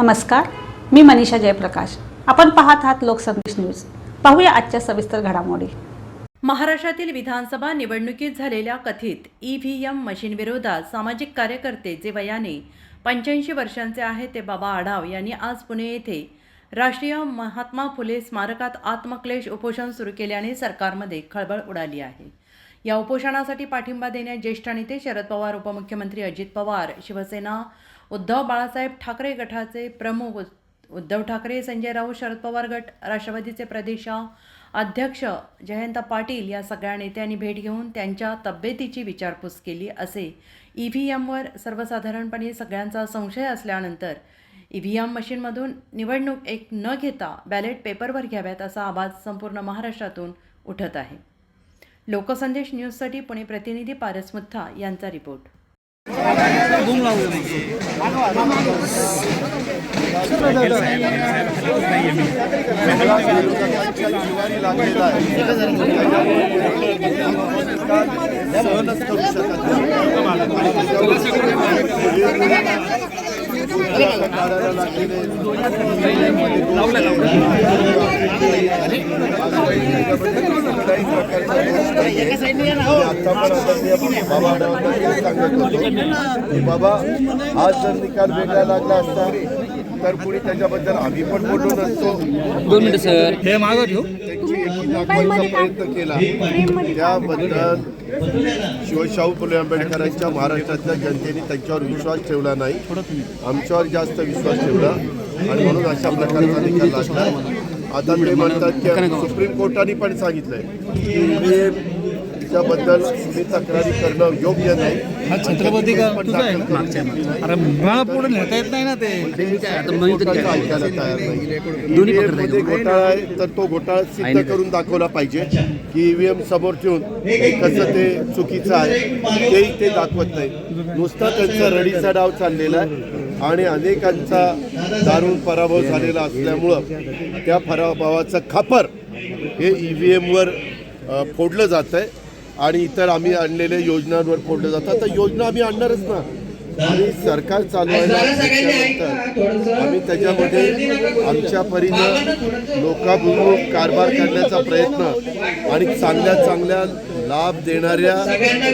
नमस्कार मी मनीषा जयप्रकाश. आपण पाहत आहात लोकसंदेश न्यूज. पाहूया आजच्या सविस्तर घडामोडी. महाराष्ट्रातील विधानसभा निवडणुकीत झालेल्या कथित ई व्ही एम मशीनविरोधात सामाजिक कार्यकर्ते जे वयाने पंच्याऐंशी वर्षांचे आहेत ते बाबा आढाव यांनी आज पुणे येथे राष्ट्रीय महात्मा फुले स्मारकात आत्मक्लेश उपोषण सुरू केल्याने सरकारमध्ये खळबळ उडाली आहे. या उपोषणासाठी पाठिंबा देण्यात ज्येष्ठ नेते शरद पवार उपमुख्यमंत्री अजित पवार शिवसेना उद्धव बाळासाहेब ठाकरे गटाचे प्रमुख उद- उद्धव ठाकरे संजय राऊत शरद पवार गट राष्ट्रवादीचे प्रदेश अध्यक्ष जयंत पाटील या सगळ्या नेत्यांनी भेट घेऊन त्यांच्या तब्येतीची विचारपूस केली. असे ई व्ही एमवर सर्वसाधारणपणे सगळ्यांचा संशय असल्यानंतर ई व्ही एम मशीनमधून निवडणूक एक न घेता बॅलेट पेपरवर घ्याव्यात असा आवाज संपूर्ण महाराष्ट्रातून उठत आहे. लोकसंदेश न्यूजसाठी पुणे प्रतिनिधी पारस मुथा यांचा रिपोर्ट. जिवारी लागलेला आहे सहनच करू शकत लागलेले बाबा आज जर निकाल वेगळा लागला असता तर पुढे त्याच्याबद्दल आम्ही पण बोललो नसतो. दोन मिनिटं सर. हे मागं ठेवू? प्रयत्न केला. त्याबद्दल शिवशाहू फुले आंबेडकरांच्या महाराष्ट्रातल्या जनतेने त्यांच्यावर विश्वास ठेवला नाही. आमच्यावर जास्त विश्वास ठेवला. आणि म्हणून अशा प्रकारचा निकाल लागला. आता ते म्हणतात की सुप्रीम कोर्टाने पण सांगितलंय की EVM च्या बद्दल तुम्ही तक्रारी करणं योग्य नाही. हा छत्रपती का पण तुझा आहे. अरे मला पुढे नेता येत नाही ना ते. कोर्टाचं? ऐकायला तयार नाही. दोन्ही EVM पकडता मध्ये येईल. घोटाळा आहे तर तो घोटाळा सिद्ध करून दाखवला पाहिजे की ईव्हीएम समोर ठेवून कसं ते चुकीचं आहे तेही ते दाखवत नाही. नुसता त्यांचा रडीचा डाव चाललेला आहे. आणि अनेकांचा दारुण पराभव झालेला असल्यामुळं त्या पराभवाचं खापर हे ई व्ही एमवर फोडलं जात आहे आणि इतर आम्ही आणलेल्या योजनांवर फोडलं जातं. तर योजना आम्ही आणणारच ना. आणि सरकार चालवायला आम्ही त्याच्यामध्ये आमच्या परीनं लोकाभिमुख कारभार करण्याचा प्रयत्न आणि चांगल्या चांगल्या लाभ देणाऱ्या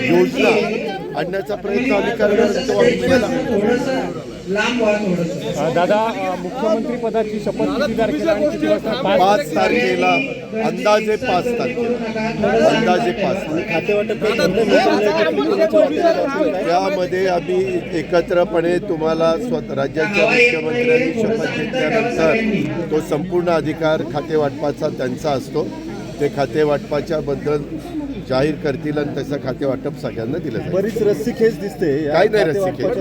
योजना आणण्याचा प्रयत्न आम्ही करणार दादा मुख्यमंत्री पदाची शपथ किती तारखेला आणि किती वाजता? पाच तारखेला अंदाजे पाच तारखेला. अंदाजे पाच त्यामध्ये आम्ही एकत्रपणे तुम्हाला स्वतः राज्याच्या मुख्यमंत्र्यांनी शपथ घेतल्यानंतर तो संपूर्ण अधिकार खाते वाटपाचा त्यांचा असतो. ते खाते वाटपाच्या बद्दल जाहीर करतील आणि तसं खाते वाटप सगळ्यांना दिलं जाईल. बरीच रस्सी खेच दिसते काही नाही रस्सी खेच.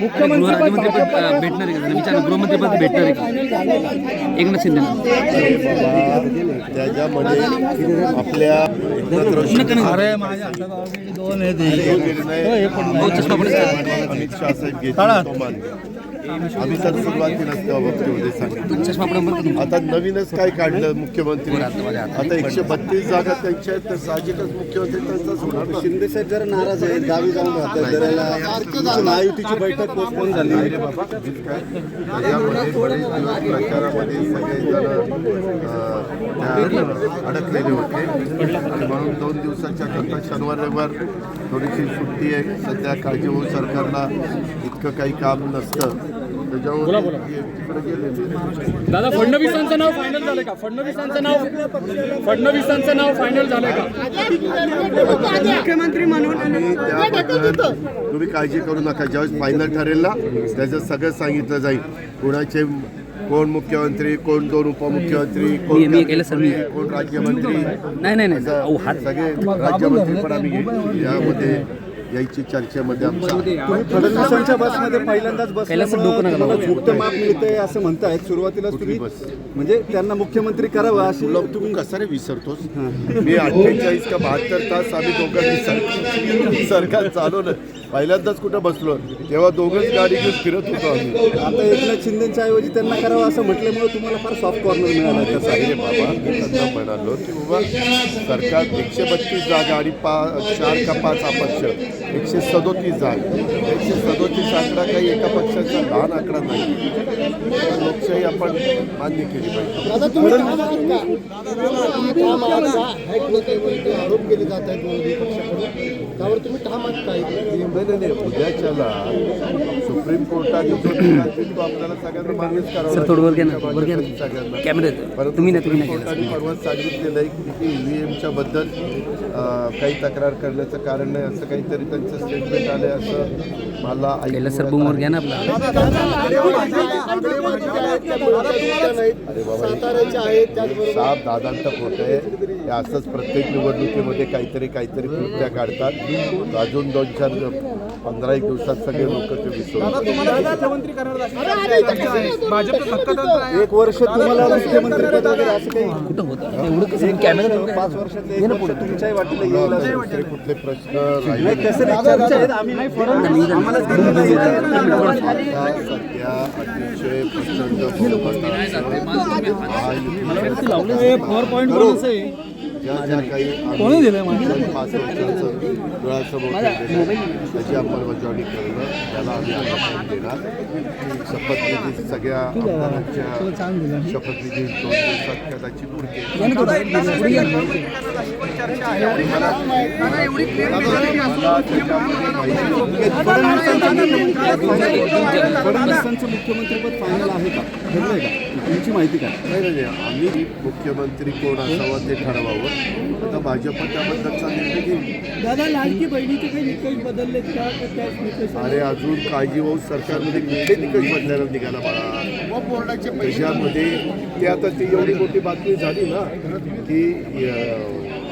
मुख्यमंत्री भेटणार आहे गृहमंत्री पद भेटणार आहे का? एकनाथ शिंदे त्याच्यामध्ये आपल्या अरे माझ्या दोन निर्णय हो, आहे. अमित शहा साहेब घेतला आम्ही तर सुरुवातीलाच त्या बाबतीमध्ये सांगितलं? आता नवीनच काय काढलं मुख्यमंत्री? आता एकशे बत्तीस जागा त्यांच्या आहेत तर साहजिकच मुख्यमंत्री त्यांचाच होणार शिंदे साहेब जरा नाराज आहेत गावी जाऊन राहतात महायुतीची बैठक पोस्टपोन झाली. बाबा आहे. त्याच्यामध्ये बरेच दिवस प्रचारामध्ये सगळेजण अं, त्या अडकलेले होते. म्हणून दोन दिवसाच्या करता शनिवार रविवार थोडीशी सुट्टी आहे. सध्या काळजी होऊन सरकारला इतकं काही काम नसतं. दादा फडणवीसांचं नाव फायनल झालं का? फडणवीसांचं नाव फडणवीसांचं नाव फायनल झालंय का? मुख्यमंत्री म्हणून तुम्ही काळजी करू नका. ज्यावेळेस फायनल ठरेल ना त्याचं सगळं सांगितलं जाईल. कोणाचे कोण मुख्यमंत्री कोण दोन उपमुख्यमंत्री कोण मी- मी केलं सर, मी. कोण राज्यमंत्री? नाही नाही सगळे राज्यमंत्री पण आम्ही यामध्ये यायची चर्चेमध्ये आमचा. तुम्ही फडणवीसांच्या बसमध्ये पहिल्यांदाच बसल्यामुळे लावू. झुकतं माप मिळतंय असं कुठली तुम्ही बस? म्हणजे त्यांना मुख्यमंत्री करावं अशी तुला तू कसं रे विसरतोस मी अठ्ठेचाळीस का बहात्तर तास आम्ही दोघांनी सर- सरकार चालवलं. पहिल्यांदाच कुठं बसलो तेव्हा दोघंच गाडी घेऊन फिरत होतो आम्ही. आता एकनाथ शिंदेच्या ऐवजी त्यांना करावं असं म्हटल्यामुळे तुम्हाला फार सॉफ्ट कॉर्नर मिळालं त्याचा आहे बाबा मी त्यांना म्हणालो की बाबा सरकार एकशे बत्तीस जागा आणि पा चार का पाच अपक्ष एकशे सदोतीस जागा. एकशे सदोतीस आकडा काही एका पक्षाचा लहान आकडा नाही. लोकशाही आपण मान्य केली पाहिजे आरोप केले जात आहेत विरोधी पक्षाकडून त्यावर तुम्ही ठाम नाही उद्याच्याला सुप्रीम कोर्टाने जो निर्णय दिला तो आपल्याला सगळ्यांना मान्यच करावा सर, थोडं वर घ्या ना, लागेल. वर घ्या ना. सगळ्यांना. कॅमेऱ्यात. परंतु तुम्ही नाही, तुम्ही कोर्टाने परवा सांगितलेलं आहे की ईव्हीएमच्या बद्दल काही तक्रार करण्याचं कारण नाही असं काहीतरी त्यांचं स्टेटमेंट आले असं मला कैलास सर बूमवर. घ्या ना आपला अरे बाबा साताऱ्याचे आहेत त्याचबरोबर साप दादांत खोटं आहे. हे असंच प्रत्येक निवडणुकीमध्ये काहीतरी काहीतरी कृत्या काढतात. अजून दोन चार पंधरा एक दिवसात सगळे लोक ते एक वर्ष तुम्हाला मुख्यमंत्री पद वगैरे असं काही कुठं होतं? एवढं कसं कॅमेरा पाच वर्षात तुमच्याही वाटेला येईल कुठले प्रश्न सध्या अतिशय ज्या ज्या काही आम्ही दोन पाच वर्षाचं डोळ्यासमोर त्याची अंमलबजावणी करणं त्याला आम्ही आश्वासन देणार. शपथविधी सगळ्या आमदारांच्या शपथविधी दोन दिवसात कदाचित पुढचे फडणवीसांचं मुख्यमंत्रीपद फायनल आहे का? ठरलंय का? तुमची माहिती काय? नाही नाही नाही. आम्ही मुख्यमंत्री कोण असावं ते ठरवावं. आता भाजप त्याबद्दलचा निर्णय घेईल दादा लाडकी बहिणीचे काही निकष बदललेत का? अरे अजून काळजी होऊन सरकारमध्ये कुठले निकष बदलायला निघाला बाळा. त्याच्यामध्ये ते आता ती एवढी मोठी बातमी झाली ना की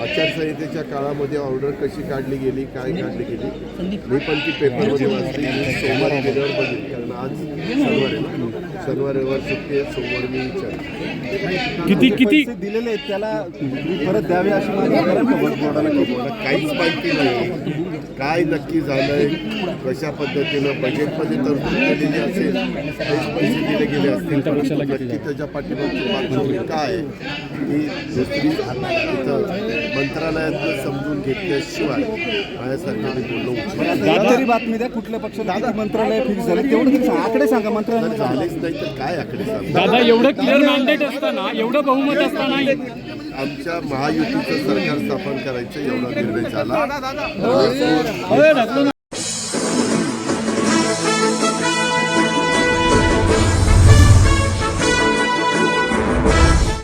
आचारसंहितेच्या काळामध्ये ऑर्डर कशी काढली गेली काय काढली गेली. मी पण ती पेपरमध्ये वाचली. सोमवारी गेल्यावर बघितली कारण आज शनिवार ना. शनिवार रविवार सुट्टी आहे सोमवार मी विचार. किती किती दिलेले आहेत त्याला परत द्यावे अशी मागणी करा बोर्डाला काहीच माहिती नाही. काय नक्की झालंय कशा पद्धतीनं बजेटमध्ये तरतूद केलेली असेल पैसे दिले गेले असतील नक्की त्याच्या पाठीमागची काय ही दुसरी इथं मंत्रालयात समजून घेतल्याशिवाय माझ्यासारख्याने बोलणं उचित नाही. आता तरी बातमी द्या कुठल्या पक्षात मंत्रालय फिक्स झाले तेवढं. आकडे सांगा मंत्रालय झालेच नाही. तर काय आकडे सांगता दादा एवढं क्लिअर मॅन्डेट असताना एवढं बहुमत असताना आमच्या महायुतीचं सरकार स्थापन करायचं एवढा निर्णय झाला.